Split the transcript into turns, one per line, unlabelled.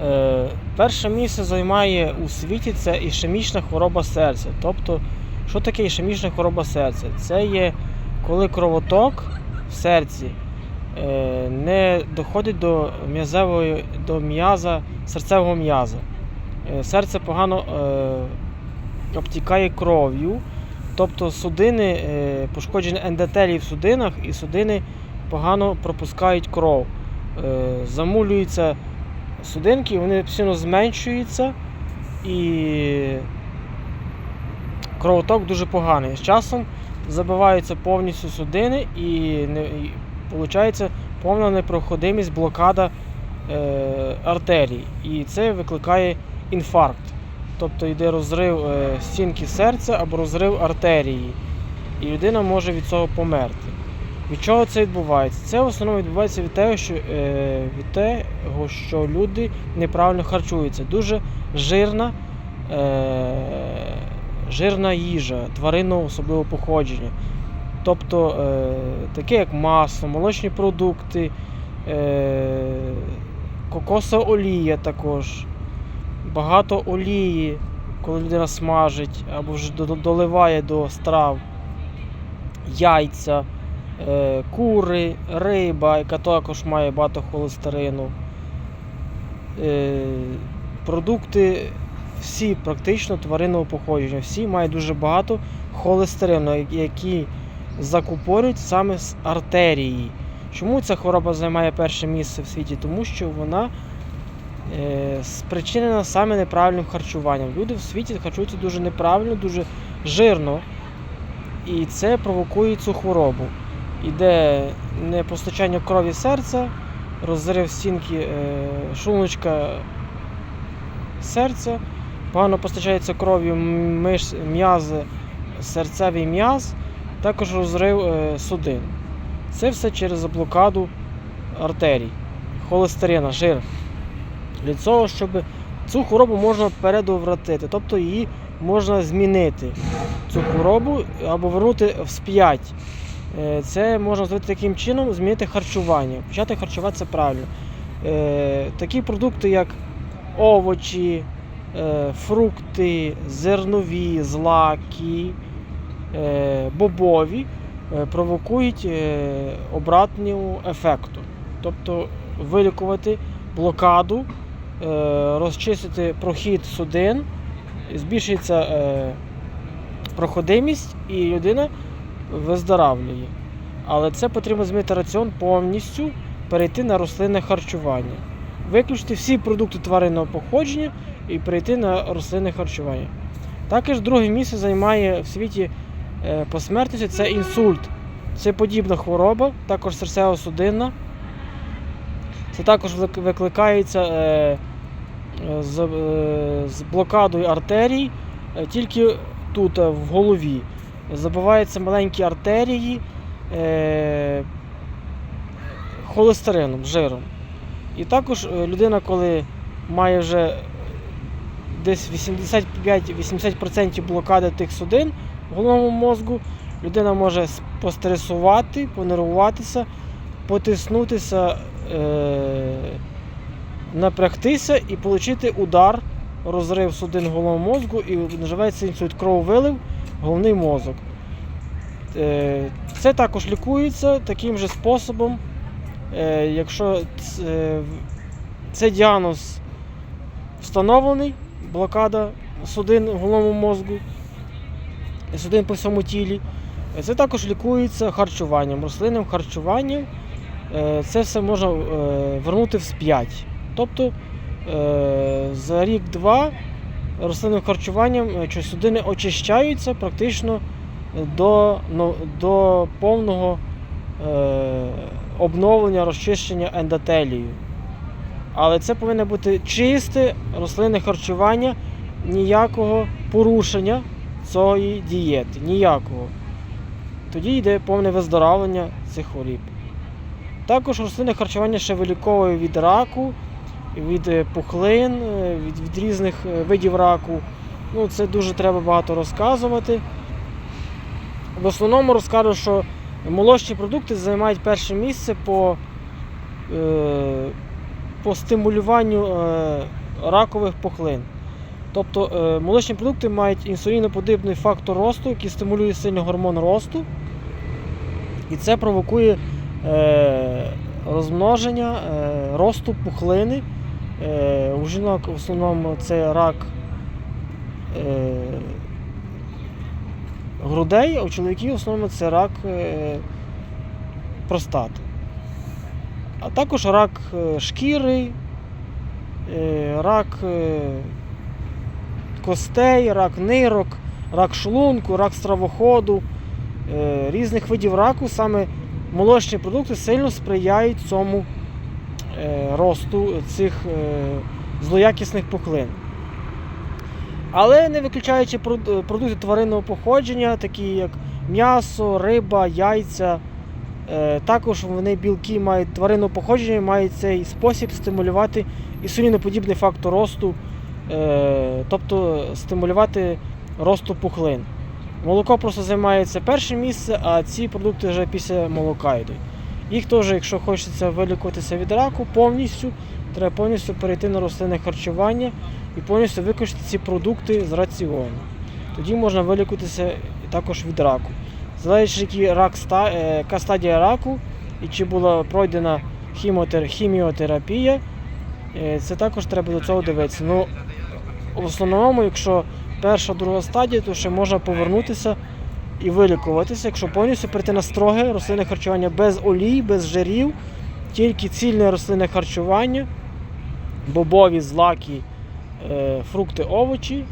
Е, перше місце займає у світі це ішемічна хвороба серця. Тобто, що таке ішемічна хвороба серця? Це є коли кровоток в серці е, не доходить до м'язевої до м'яза, серцевого м'яза. Е, серце погано обтікає кров'ю, тобто судини, пошкоджені ендотелії в судинах, і судини погано пропускають кров. Замулюються судинки, вони постійно зменшуються і кровоток дуже поганий. З часом забиваються повністю судини і, не, і виходить повна непроходимість блокада е, артерій. І це викликає інфаркт. Тобто йде розрив е, стінки серця або розрив артерії. І людина може від цього померти. Від чого це відбувається? Це в основному відбувається від того, що, е, від того, що люди неправильно харчуються. Дуже жирна, е, жирна їжа, тваринного особливо походження. Тобто е, таке як масло, молочні продукти, е, кокосова олія також, багато олії, коли людина смажить або вже доливає до страв, яйця кури, риба, яка також має багато холестерину. Е, продукти всі практично тваринного походження, всі мають дуже багато холестерину, які закупорюють саме з артерії. Чому ця хвороба займає перше місце в світі? Тому що вона е, спричинена саме неправильним харчуванням. Люди в світі харчуються дуже неправильно, дуже жирно, і це провокує цю хворобу іде непостачання крові серця, розрив стінки е, шлуночка серця, погано постачається кров'ю м'язи, серцевий м'яз, також розрив е, судин. Це все через блокаду артерій, холестерина, жир. Для цього, щоб цю хворобу можна передовратити, тобто її можна змінити, цю хворобу або вернути всп'ять. Е, Це можна зробити таким чином, змінити харчування. Почати харчуватися правильно. Е, Такі продукти, як овочі, е, фрукти, зернові, злаки, бобові, провокують е, ефекту. Тобто вилікувати блокаду, розчистити прохід судин, збільшується проходимість і людина виздоравлює. Але це потрібно змінити раціон повністю, перейти на рослинне харчування. Виключити всі продукти тваринного походження і перейти на рослинне харчування. Також друге місце займає в світі е, по смертності це інсульт. Це подібна хвороба, також серцево-судинна. Це також викликається е, е, з, блокадою артерій, тільки тут, в голові забиваються маленькі артерії е, холестерином, жиром. І також е, людина, коли має вже десь 85-80% блокади тих судин в головному мозку, людина може постресувати, понервуватися, потиснутися, е, напрягтися і отримати удар, розрив судин головного мозку, і називається інсульт крововилив головний мозок. Е, Це також лікується таким же способом. Е, Якщо е, цей діагноз встановлений, блокада судин в головному мозку, судин по всьому тілі, це також лікується харчуванням, рослинним харчуванням. Це все можна вернути всп'ять. Тобто за рік-два рослинним харчуванням е, що судини очищаються практично до, ну, до повного е, обновлення, розчищення ендотелію. Але це повинно бути чисте рослинне харчування, ніякого порушення цієї дієти. Ніякого. Тоді йде повне виздоровлення цих хворіб. Також рослинне харчування ще виліковує від раку, від е, пухлин, е, від, від різних е, видів раку. Ну, це дуже треба багато розказувати. В основному розкажу, що молочні продукти займають перше місце по, е, по стимулюванню е, ракових пухлин. Тобто е, молочні продукти мають інсуліноподібний фактор росту, який стимулює сильний гормон росту. І це провокує е, розмноження е, росту пухлини. Е, у жінок в основному це рак е, грудей, а у чоловіків в основному це рак е, простати. А також рак шкіри, рак костей, рак нирок, рак шлунку, рак стравоходу, різних видів раку. Саме молочні продукти сильно сприяють цьому росту цих е, злоякісних пухлин. Але не виключаючи е, продукти тваринного походження, такі як м'ясо, риба, яйця. Е, Також вони білки мають тваринного походження, мають цей спосіб стимулювати інсуліноподібний фактор росту, е, тобто стимулювати росту пухлин. Молоко просто займає це перше місце, а ці продукти вже після молока йдуть. Їх теж, якщо хочеться вилікуватися від раку повністю, треба повністю перейти на рослинне харчування і повністю виключити ці продукти з раціону. Тоді можна вилікуватися також від раку. Залежить, е, яка стадія раку і чи була пройдена хіміотерапія, е, це також треба до цього дивитися. Ну, в основному, якщо перша, друга стадія, то ще можна повернутися і вилікуватися, якщо повністю прийти на строге рослинне харчування без олій, без жирів, тільки цільне рослинне харчування, бобові, злаки, е, фрукти, овочі